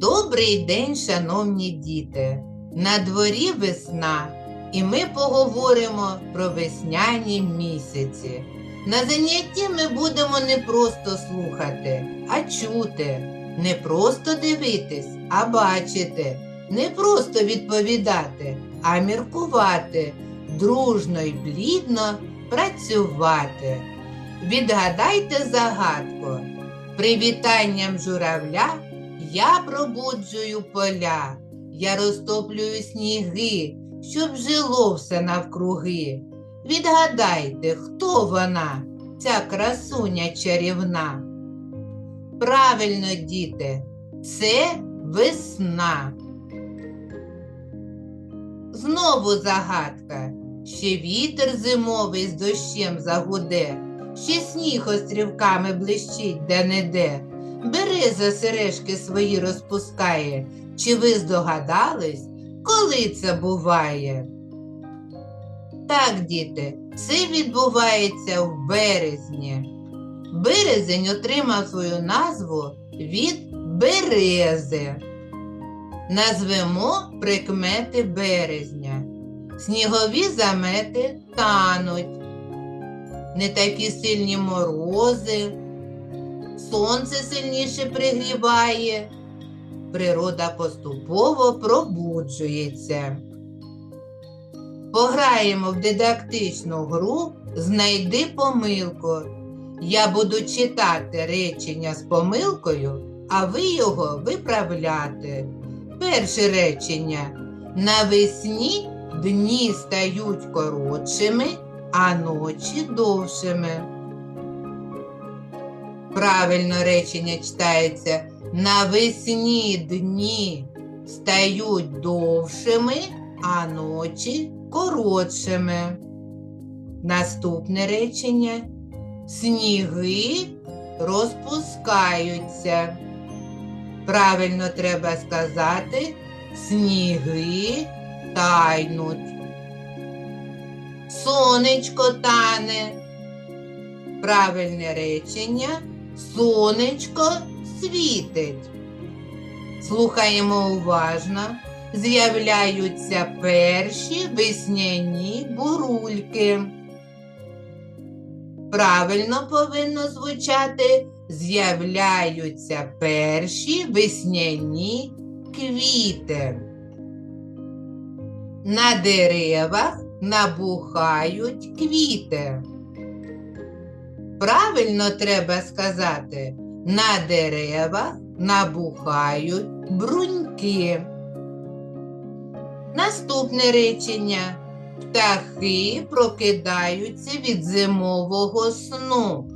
Добрий день, шановні діти! На дворі весна, і ми поговоримо про весняні місяці. На занятті ми будемо не просто слухати, а чути, не просто дивитись, а бачити, не просто відповідати, а міркувати, дружно й плідно працювати. Відгадайте загадку. Привітанням журавля я пробуджую поля, я розтоплюю сніги, щоб жило все навкруги. Відгадайте, хто вона, ця красуня чарівна. Правильно, діти, це весна. Знову загадка. Ще вітер зимовий з дощем загуде, ще сніг острівками блищить де-не-де. Береза сережки свої розпускає. Чи ви здогадались, коли це буває? Так, діти, це відбувається в березні. Березень отримав свою назву від берези. Назвемо прикмети березня. Снігові замети тануть, не такі сильні морози, сонце сильніше пригріває, природа поступово пробуджується. Пограємо в дидактичну гру Знайди помилку. Я буду читати речення з помилкою, а ви його виправляти. Перше речення. Навесні дні стають коротшими, а ночі довшими. Правильно речення читається. Навесні дні стають довшими, а ночі коротшими. Наступне речення. Сніги розпускаються. Правильно треба сказати, сніги тайнуть. Сонечко тане. Правильне речення. Сонечко світить. Слухаємо уважно. З'являються перші весняні бурульки. Правильно повинно звучати з'являються перші весняні квіти. На деревах набухають квіти. Правильно треба сказати, на деревах набухають бруньки. Наступне речення. Птахи прокидаються від зимового сну.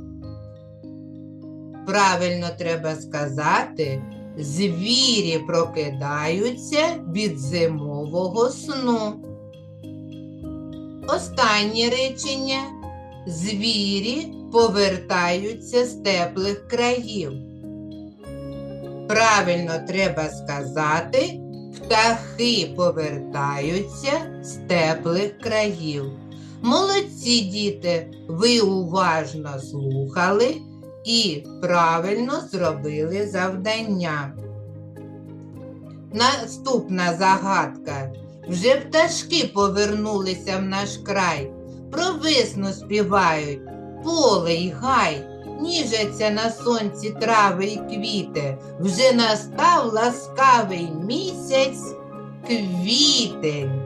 Правильно треба сказати, звірі прокидаються від зимового сну. Останнє речення. Звірі повертаються з теплих країв. Правильно треба сказати, птахи повертаються з теплих країв. Молодці діти, ви уважно слухали і правильно зробили завдання. Наступна загадка. Вже пташки повернулися в наш край, про весну співають, поле й гай, ніжаться на сонці трави й квіти, вже настав ласкавий місяць квітень.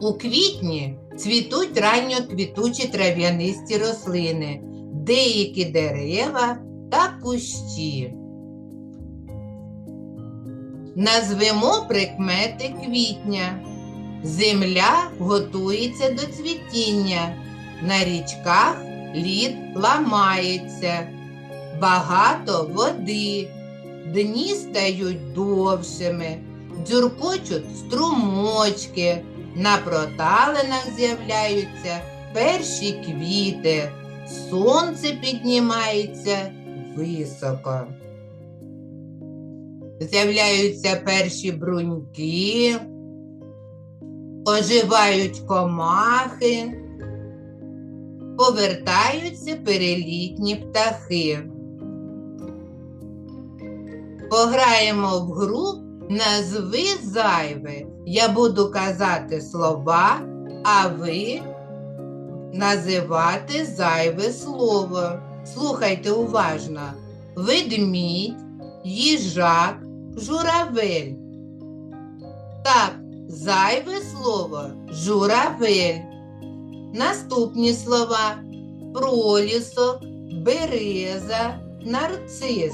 У квітні цвітуть ранньоквітучі трав'янисті рослини, деякі дерева та кущі. Назвемо прикмети квітня. Земля готується до цвітіння. На річках лід ламається. Багато води. Дні стають довшими, дзюркочуть струмочки, на проталинах з'являються перші квіти, сонце піднімається високо. З'являються перші бруньки, оживають комахи, повертаються перелітні птахи. Пограємо в гру Назви зайве. Я буду казати слова, а ви називати зайве слово. Слухайте уважно. Ведмідь, їжак, журавель. Так, зайве слово журавель. Наступні слова пролісок, береза, нарцис.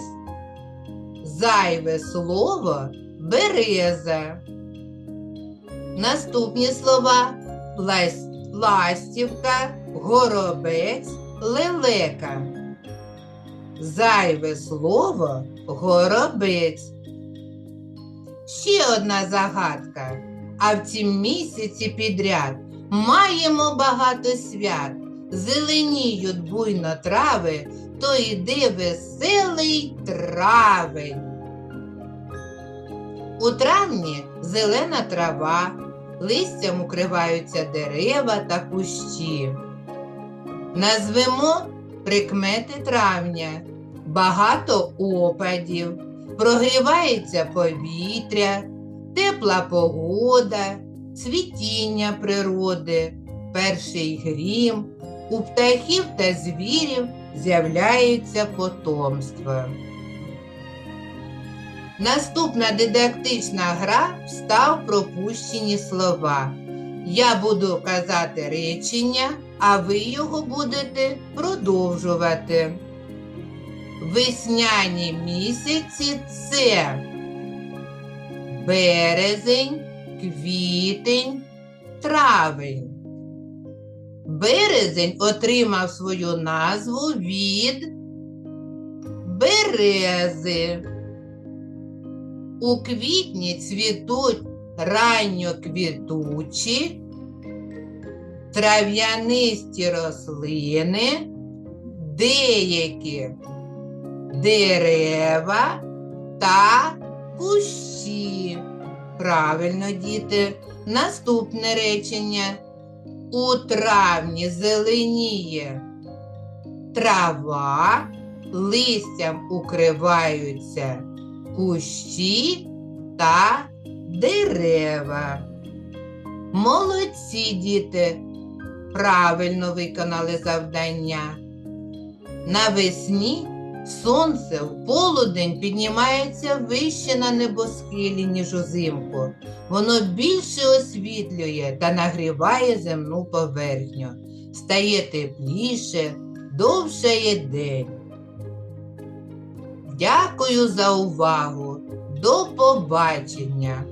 Зайве слово береза. Наступні слова ластівка, горобець, лелека. Зайве слово горобець. Ще одна загадка. А в цім місяці підряд маємо багато свят. Зеленіють буйно трави, то йде веселий травень. У травні зелена трава, листям укриваються дерева та кущі. Назвемо прикмети травня, багато опадів, прогрівається повітря, тепла погода, цвітіння природи, перший грім, у птахів та звірів з'являється потомство. Наступна дидактична гра встав пропущені слова. Я буду казати речення, а ви його будете продовжувати. Весняні місяці це березень, квітень, травень. Березень отримав свою назву від берези. У квітні цвітуть ранньоквітучі, трав'янисті рослини, деякі дерева та кущі. Правильно, діти. Наступне речення. У травні зеленіє трава, листям укриваються кущі та дерева. Молодці діти, правильно виконали завдання. Навесні сонце в полудень піднімається вище на небосхилі, ніж узимку. Воно більше освітлює та нагріває земну поверхню. Стає тепліше, довшає день. Дякую за увагу. До побачення!